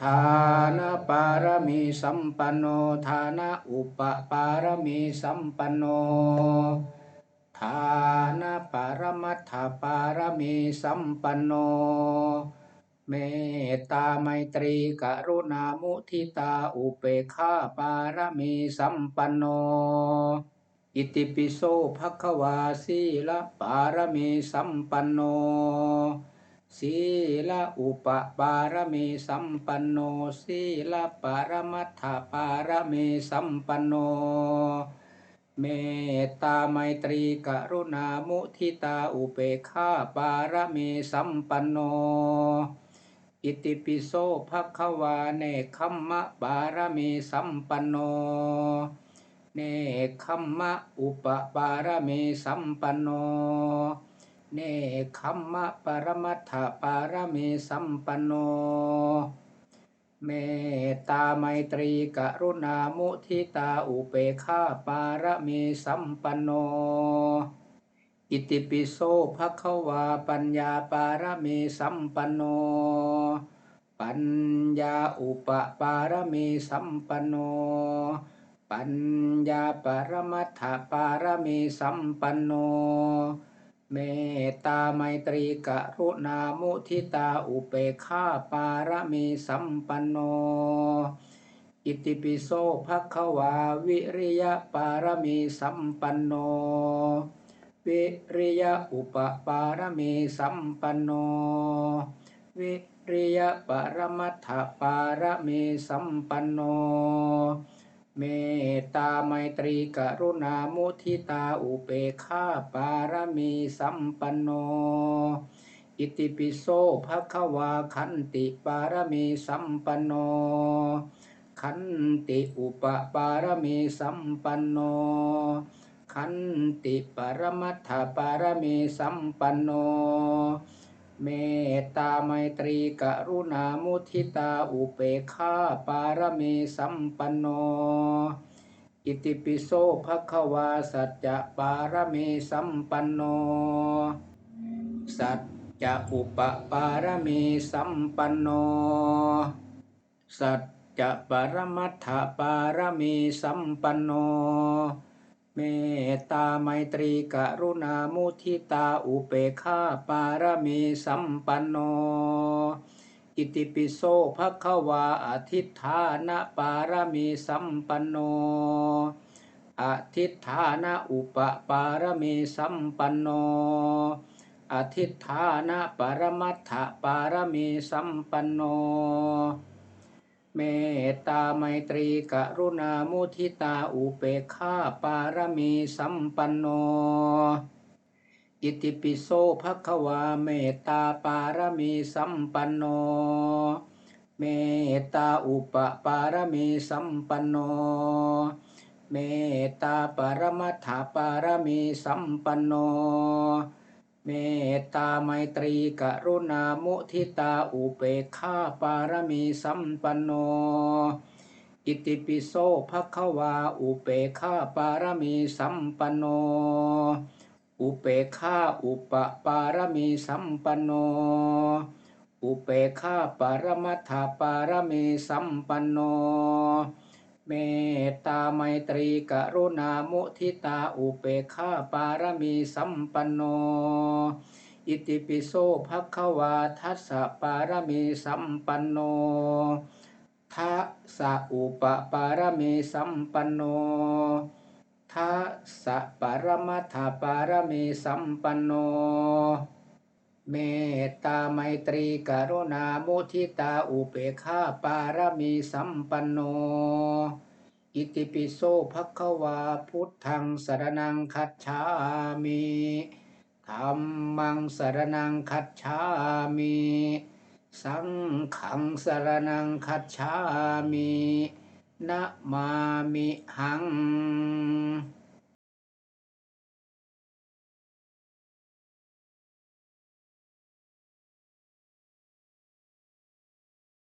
ทานปารมีสัมปันโนทานะอุปปารมีสัมปันโนทานปารมัตถปารมีสัมปันโน เมตตาไมตรีกรุณามุทิตาอุเปกขาปารมีสัมปันโน อิติปิโสภควาสีละปารมีสัมปันโน สีละอุปปารมีสัมปันโนสีละปารมัตถปารมีสัมปันโน เมตตาไมตรีกรุณามุทิตาอุเปกขาปารมีสัมปันโน อิติปิโสภควาเนคขมมะปารมีสัมปันโน เนคขมมะอุปปารมีสัมปันโน เนคขมมะปรมัตถปารมีสัมปันโน เมตตาไมตรีกรุณามุทิตาอุเปกขาปารมีสัมปันโน อิติปิโสภควาปัญญาปารมีสัมปันโน ปัญญาอุปปารมีสัมปันโน ปัญญาปรมัตถปารมีสัมปันโน เมตตาไมตรีกรุณามุทิตาอุเปกขาปารมีสัมปันโน อิติปิโสภควาวิริยปารมีสัมปันโน วิริยอุปปารมีสัมปันโน วิริยปรมัตถปารมีสัมปันโน เมตตาไมตรีกรุณามุทิตาอุเปกขาปารมีสัมปันโน อิติปิโสภควาขันติปารมีสัมปันโน ขันติอุปปารมีสัมปันโน ขันติปรมัตถปารมีสัมปันโน เมตตาไมตรีกรุณามุทิตาอุเปกขาปารมีสัมปันโน อิติปิโสภควาสัจจะปารมีสัมปันโน สัจจะอุปปารมีสัมปันโน สัจจะปรมัตถปารมีสัมปันโน เมตตาไมตรีกรุณามุทิตาอุเปกขาปารมีสัมปันโน อิติปิโสภควาอธิฐานะปารมีสัมปันโนอธิฐานะอุปปารมีสัมปันโนอธิฐานะปรมัตถปารมีสัมปันโน เมตตาไมตรีกรุณามุทิตาอุเปกขา ปารมีสัมปันโน อิติปิโสภควาเมตตาปารมีสัมปันโน เมตตาอุปปารมีสัมปันโน เมตตาปรมัตถปารมีสัมปันโน เมตตาไมตรีกรุณามุทิตาอุเปกขาปารมีสัมปันโน อิติปิโสภควาอุเปกขาปารมีสัมปันโน อุเปกขาอุปปารมีสัมปันโน อุเปกขาปารมัตถปารมีสัมปันโน เมตตาไมตรีกรุณามุทิตาอุเปกขาปารมีสัมปันโน อิติปิโสภควาทัสสะปารมีสัมปันโนทัสสะอุปปารมีสัมปันโนทัสสะปรมัตถปารมีสัมปันโน เมตตาไมตรีกรุณามุทิตาอุเปกขาปารมีสัมปันโน อิติปิโสภควาพุทธังสรนังคัจฉามิธัมมังสรนังคัจฉามิ สังฆังสรนังคัจฉามินะมามิหัง